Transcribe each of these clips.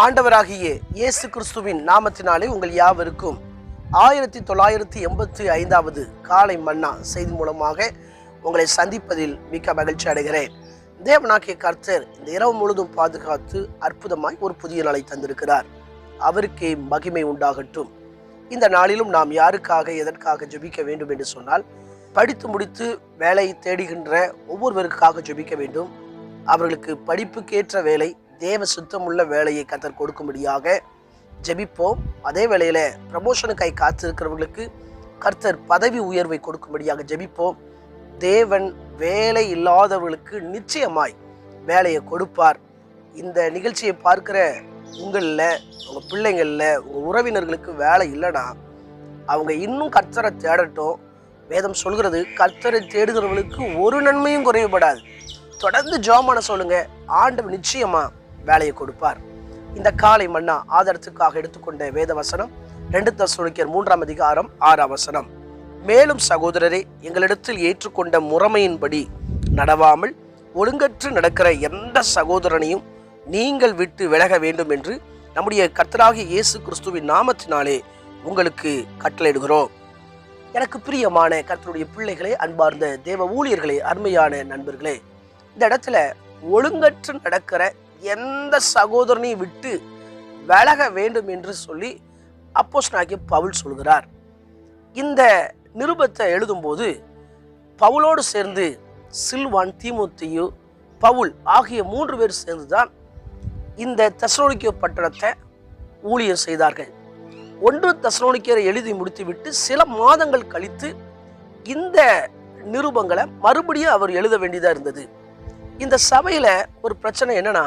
ஆண்டவராகிய இயேசு கிறிஸ்துவின் நாமத்தினாலே உங்கள் யாவருக்கும் ஆயிரத்தி தொள்ளாயிரத்தி எண்பத்தி ஐந்தாவது காலை மன்னா செய்தி மூலமாக உங்களை சந்திப்பதில் மிக்க மகிழ்ச்சி அடைகிறேன். தேவனாக்கிய கர்த்தர் இந்த இரவு முழுதும் பாதுகாத்து அற்புதமாய் ஒரு புதிய நாளை தந்திருக்கிறார். அவருக்கே மகிமை உண்டாகட்டும். இந்த நாளிலும் நாம் யாருக்காக எதற்காக ஜெபிக்க வேண்டும் என்று சொன்னால் படித்து முடித்து வேலை தேடுகின்ற ஒவ்வொருவருக்காக ஜெபிக்க வேண்டும். அவர்களுக்கு படிப்புக்கேற்ற வேலை தேவ சுத்தமுள்ள வேலையை கத்தர் கொடுக்கும்படியாக ஜெபிப்போம். அதே வேளையில் ப்ரமோஷனுக்காய் காத்திருக்கிறவர்களுக்கு கர்த்தர் பதவி உயர்வை கொடுக்கும்படியாக ஜெபிப்போம். தேவன் வேலை இல்லாதவர்களுக்கு நிச்சயமாய் வேலையை கொடுப்பார். இந்த நிகழ்ச்சியை பார்க்குற உங்களில் உங்கள் பிள்ளைங்களில் உங்கள் உறவினர்களுக்கு வேலை இல்லைன்னா அவங்க இன்னும் கர்த்தரை தேடட்டும். வேதம் சொல்கிறது கர்த்தரை தேடுகிறவர்களுக்கு ஒரு நன்மையும் குறைவுபடாது. தொடர்ந்து ஜோமான சொல்லுங்கள் ஆண்டவர் நிச்சயமாக வேலையை கொடுப்பார். இந்த காலை மன்னா ஆதாரத்துக்காக எடுத்துக்கொண்ட வேத வசனம் ரெண்டு தசுணிக்கர் மூன்றாம் அதிகாரம் ஆறாம் வசனம். மேலும் சகோதரரே எங்களிடத்தில் ஏற்றுக்கொண்ட முறைமையின்படி நடவாமல் ஒழுங்கற்று நடக்கிற எந்த சகோதரனையும் நீங்கள் விட்டு விலக வேண்டும் என்று நம்முடைய கர்த்தராகிய இயேசு கிறிஸ்துவின் நாமத்தினாலே உங்களுக்கு கட்டளையிடுகிறோம். எனக்கு பிரியமான கர்த்தருடைய பிள்ளைகளே அன்பார்ந்த தேவ ஊழியர்களே அருமையான நண்பர்களே இந்த இடத்துல ஒழுங்கற்று நடக்கிற எந்த சகோதரனையும் விட்டு விலக வேண்டும் என்று சொல்லி அப்போஸ் பவுல் சொல்கிறார். இந்த நிருபத்தை எழுதும்போது பவுலோடு சேர்ந்து சில்வான் தீமுத்தியு பவுல் ஆகிய மூன்று பேர் சேர்ந்துதான் இந்த தெசலோனிக்க பட்டணத்தை ஊழியர் செய்தார்கள். ஒன்று தெசலோனிக்கரை எழுதி முடித்துவிட்டு சில மாதங்கள் கழித்து இந்த நிருபங்களை மறுபடியும் அவர் எழுத வேண்டியதாக இருந்தது. இந்த சபையில் ஒரு பிரச்சனை என்னன்னா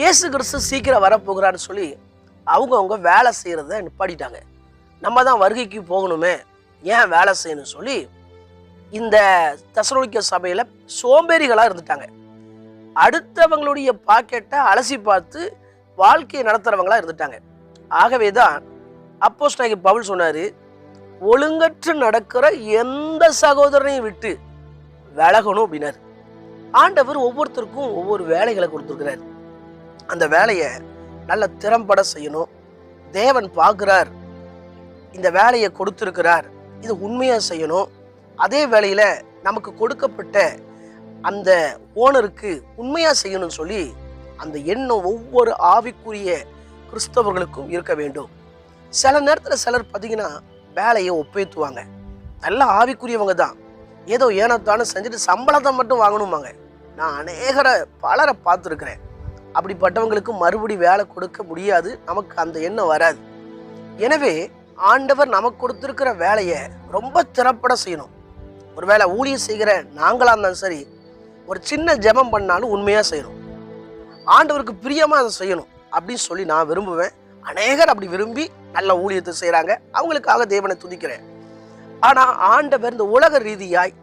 இயேசு கிறிஸ்து சீக்கிரம் வரப்போகிறான்னு சொல்லி அவங்கவுங்க வேலை செய்கிறத நிப்பாடிட்டாங்க நம்ம தான் வருகைக்கு போகணுமே ஏன் வேலை செய்யணும்னு சொல்லி இந்த தசரோலிக்க சபையில் சோம்பேறிகளாக இருந்துட்டாங்க. அடுத்தவங்களுடைய பாக்கெட்டை அலசி பார்த்து வாழ்க்கையை நடத்துகிறவங்களா இருந்துட்டாங்க. ஆகவே தான் அப்போஸ் நாய்க்கு பவுல் சொன்னார் ஒழுங்கற்று நடக்கிற எந்த சகோதரனையும் விட்டு விலகணும் அப்படின்னாரு. ஆண்டவர் ஒவ்வொருத்தருக்கும் ஒவ்வொரு வேலைகளை கொடுத்துருக்கிறார். அந்த வேலையை நல்ல திறம்பட செய்யணும். தேவன் பார்க்குறார். இந்த வேலையை கொடுத்துருக்கிறார். இது உண்மையாக செய்யணும். அதே வேளையில் நமக்கு கொடுக்கப்பட்ட அந்த ஓனருக்கு உண்மையாக செய்யணும்னு சொல்லி அந்த எண்ணம் ஒவ்வொரு ஆவிக்குரிய கிறிஸ்தவர்களுக்கும் இருக்க வேண்டும். சில நேரத்தில் சிலர் பார்த்தீங்கன்னா வேலையை ஒப்பேத்துவாங்க. நல்ல ஆவிக்குரியவங்க தான். ஏதோ ஏனத்தானு செஞ்சுட்டு சம்பளத்தை மட்டும் வாங்கணுமாங்க நான் அநேகரை பலரை பார்த்துருக்குறேன். அப்படிப்பட்டவங்களுக்கு மறுபடி வேலை கொடுக்க முடியாது. நமக்கு அந்த எண்ணம் வராது. எனவே ஆண்டவர் நமக்கு கொடுத்துருக்கிற வேலையை ரொம்ப திறப்பட செய்யணும். ஒரு வேலை ஊழியம் செய்கிற நாங்களாக இருந்தாலும் சரி ஒரு சின்ன ஜெபம் பண்ணாலும் உண்மையாக செய்யணும். ஆண்டவருக்கு பிரியமாக அதை செய்யணும் அப்படின்னு சொல்லி நான் விரும்புவேன். அநேகர் அப்படி விரும்பி நல்ல ஊழியத்தை செய்கிறாங்க அவங்களுக்காக தேவனை துதிக்கிறேன். ஆனால் ஆண்டவர் இந்த உலக ரீதியாய்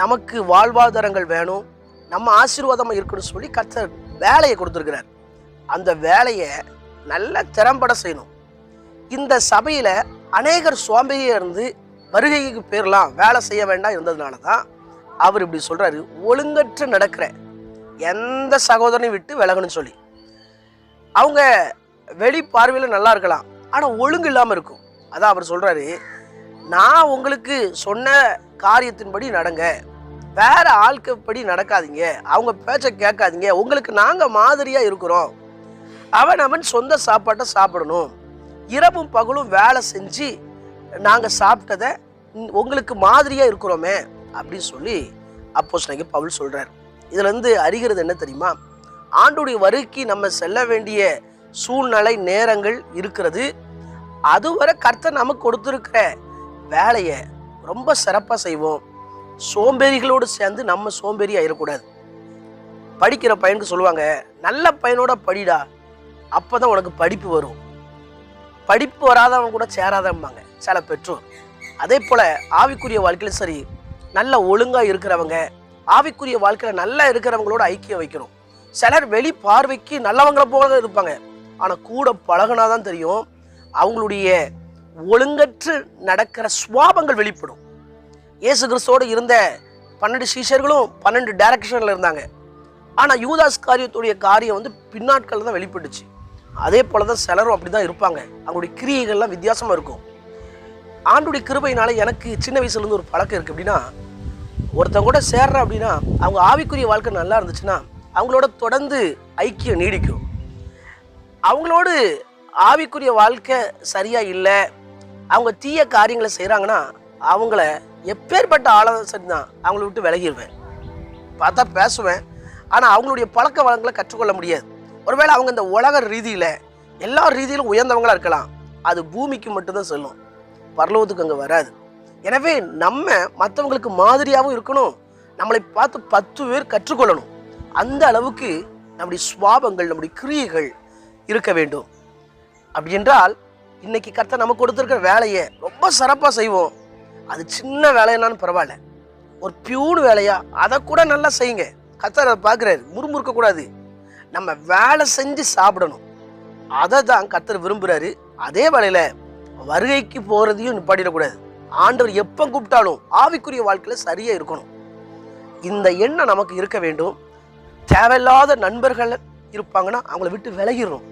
நமக்கு வாழ்வாதாரங்கள் வேணும். நம்ம ஆசீர்வாதமாக இருக்கணும்னு சொல்லி கத்தர் வேலையை கொடுத்துருக்கிறார். அந்த வேலையை நல்ல திறம்பட செய்யணும். இந்த சபையில் அநேகர் சோம்பேறியாக இருந்து வருகைக்கு பேர்லாம் வேலை செய்ய வேண்டாம் இருந்ததுனால தான் அவர் இப்படி சொல்கிறாரு ஒழுங்கற்று நடக்கிற எந்த சகோதரனையும் விட்டு விலகணும்னு சொல்லி. அவங்க வெளி பார்வையில் நல்லா இருக்கலாம் ஆனால் ஒழுங்கு இல்லாமல் இருக்கும். அதான் அவர் சொல்கிறாரு நான் உங்களுக்கு சொன்ன காரியத்தின்படி நடங்க. வேற ஆட்கப்படி நடக்காதீங்க. அவங்க பேச்சை கேட்காதீங்க. உங்களுக்கு நாங்கள் மாதிரியாக இருக்கிறோம். அவன் அவன் சொந்த சாப்பாட்டை சாப்பிடணும். இரவும் பகலும் வேலை செஞ்சு நாங்கள் சாப்பிட்டதை உங்களுக்கு மாதிரியாக இருக்கிறோமே அப்படின்னு சொல்லி அப்போஸ் பவுல் சொல்கிறார் இதுலேருந்து அறிகிறது என்ன தெரியுமா? ஆண்டுடைய வருகைக்கு நம்ம செல்ல வேண்டிய சூழ்நிலை நேரங்கள் இருக்கிறது. அதுவரை கர்த்தர் நமக்கு கொடுத்துருக்கிற வேலையை ரொம்ப சிறப்பாக செய்வோம். சோம்பேறிகளோடு சேர்ந்து நம்ம சோம்பேறி ஆயிடக்கூடாது. படிக்கிற பையனுக்கு சொல்லுவாங்க நல்ல பையனோட படிடா அப்போ தான் உனக்கு படிப்பு வரும். படிப்பு வராதவன் கூட சேராதம்பாங்க சில பெற்றோர். அதே போல் ஆவிக்குரிய வாழ்க்கையிலும் சரி நல்ல ஒழுங்காக இருக்கிறவங்க ஆவிக்குரிய வாழ்க்கையில் நல்லா இருக்கிறவங்களோட ஐக்கியம் வைக்கணும். சிலர் வெளி பார்வைக்கு நல்லவங்களை போல தான் இருப்பாங்க. ஆனால் கூட பழகினா தான் தெரியும் அவங்களுடைய ஒழுங்கற்று நடக்கிற சுவாபங்கள் வெளிப்படும். இயேசு கிறிஸ்தோடு இருந்த பன்னெண்டு சீஷர்களும் பன்னெண்டு டைரக்ஷனில் இருந்தாங்க. ஆனால் யூதாஸ் காரியத்துடைய காரியம் வந்து பின்னாட்களில் தான் வெளிப்பட்டுச்சு. அதே போல தான் சிலரும் அப்படி தான் இருப்பாங்க. அவங்களுடைய கிரியைகள்லாம் வித்தியாசமாக இருக்கும். ஆண்டுடைய கிருபையினால எனக்கு சின்ன வயசுலேருந்து ஒரு பழக்கம் இருக்குது அப்படின்னா ஒருத்தங்க கூட சேர்ற அப்படின்னா அவங்க ஆவிக்குரிய வாழ்க்கை நல்லா இருந்துச்சுன்னா அவங்களோட தொடர்ந்து ஐக்கியம் நீடிக்கும். அவங்களோடு ஆவிக்குரிய வாழ்க்கை சரியாக இல்லை அவங்க தீய காரியங்களை செய்கிறாங்கன்னா அவங்கள எப்பேற்பட்ட ஆலோசனை சரி தான் அவங்கள விட்டு விலகிடுவேன் பார்த்தா பேசுவேன். ஆனால் அவங்களுடைய பழக்க வழக்கங்களை கற்றுக்கொள்ள முடியாது. ஒருவேளை அவங்க இந்த உலக ரீதியில் எல்லா ரீதியிலும் உயர்ந்தவங்களாக இருக்கலாம். அது பூமிக்கு மட்டும்தான் செல்லும். பரலோகத்துக்கு அங்கே வராது. எனவே நம்ம மற்றவங்களுக்கு மாதிரியாகவும் இருக்கணும். நம்மளை பார்த்து பத்து பேர் கற்றுக்கொள்ளணும். அந்த அளவுக்கு நம்முடைய சுவாபங்கள் நம்முடைய கிரியைகள் இருக்க வேண்டும். அப்படி என்றால் இன்னைக்கு கர்த்தர் நமக்கு கொடுத்துருக்கிற வேலையை ரொம்ப சிறப்பாக செய்வோம். அது சின்ன வேலைன்னாலும் பரவாயில்ல. ஒரு பியூன் வேலையா? அதை கூட நல்லா செய்யுங்க. கத்தர் அதை பார்க்குறாரு. முறுமுறுக்க கூடாது. நம்ம வேலை செஞ்சு சாப்பிடணும். அதை தான் கத்தர் விரும்புகிறாரு அதே வேலையில் வருகைக்கு போகிறதையும் நிப்பாட்டிடக்கூடாது. ஆண்டவர் எப்போ கூப்பிட்டாலும் ஆவிக்குரிய வாழ்க்கையில் சரியாக இருக்கணும். இந்த எண்ணம் நமக்கு இருக்க வேண்டும். தேவையில்லாத நண்பர்கள் இருப்பாங்கன்னா அவங்கள விட்டு விலகிடணும்.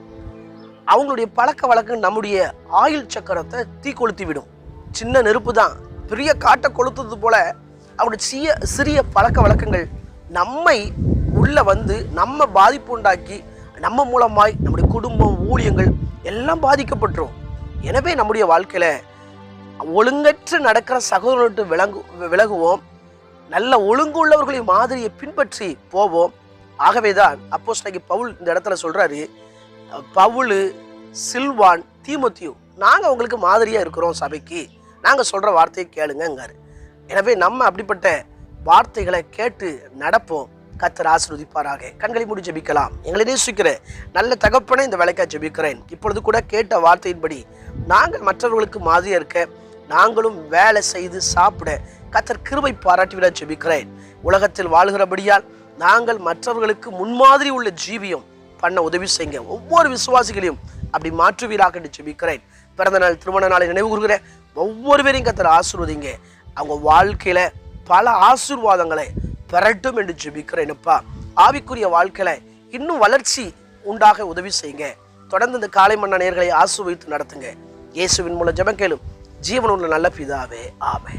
அவங்களுடைய பழக்க வழக்கம் நம்முடைய ஆயுள் சக்கரத்தை தீக்கொளுத்தி விடும். சின்ன நெருப்பு தான். பெரிய காட்டை கொளுத்துறது போல அவருடைய சிறிய சிறிய பழக்க வழக்கங்கள் நம்மை உள்ளே வந்து நம்ம பாதிப்பு உண்டாக்கி நம்ம மூலமாய் நம்முடைய குடும்பம் ஊழியங்கள் எல்லாம் பாதிக்கப்பட்டுரும். எனவே நம்முடைய வாழ்க்கையில் ஒழுங்கற்று நடக்கிற சகோதரர்கிட்ட விளங்கு விலகுவோம். நல்ல ஒழுங்கு உள்ளவர்களின் மாதிரியை பின்பற்றி போவோம். ஆகவே தான் அப்போ பவுல் இந்த இடத்துல சொல்கிறாரு பவுல் சில்வான் தீமத்தியும் நாங்கள் உங்களுக்கு மாதிரியாக இருக்கிறோம் சபைக்கு. நாங்கள் சொல்கிற வார்த்தையை கேளுங்கங்காரு. எனவே நம்ம அப்படிப்பட்ட வார்த்தைகளை கேட்டு நடப்போம். கத்தர் ஆசிர்வதிப்பாராக. கண்களை மூடி ஜெபிக்கலாம். எங்களை நேசிக்கிற நல்ல தகப்பனை இந்த வேலைக்காக ஜெபிக்கிறேன். இப்பொழுது கூட கேட்ட வார்த்தையின்படி நாங்கள் மற்றவர்களுக்கு மாதிரியாக இருக்க நாங்களும் வேலை செய்து சாப்பிட கத்தர் கிருபை பாராட்டிவிட ஜெபிக்கிறேன். உலகத்தில் வாழ்கிறபடியால் நாங்கள் மற்றவர்களுக்கு முன்மாதிரி உள்ள ஜீவியம் பண்ண உதவி செய்யுங்க. ஒவ்வொரு விசுவாசிகளையும் அப்படி மாற்றுவீராக என்று ஜெபிக்கிறேன். பிறந்த நாள் திருமண நாளை நினைவு ஒவ்வொரு பேரையும் கத்தர் ஆசீர்வதிங்க. அவங்க வாழ்க்கையில பல ஆசீர்வாதங்களை பெறட்டும் என்று ஜெபிக்கிறேன்ப்பா. ஆவிக்குரிய வாழ்க்கையில இன்னும் வளர்ச்சி உண்டாக உதவி செய்யுங்க. தொடர்ந்து இந்த காலை மன்ன நேர்களை ஆசீர்வதித்து நடத்துங்க. இயேசுவின் மூலம் ஜெபம் கேளும். ஜீவனுள்ள நல்ல பிதாவே ஆமே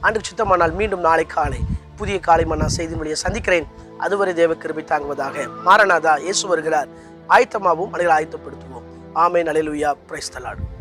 ஆண்டு சுத்தமானால் மீண்டும் நாளை காலை புதிய காலை மன்னா செய்தி வழியை சந்திக்கிறேன். அதுவரை தேவ கிருபை தாங்குவதாக மாரநாதா இயேசு வருகிறார். ஆயத்தமாகவும் அனைவரை ஆயத்தப்படுத்துவோம். ஆமே நலைலுயா பிரைஸ்தலாடும்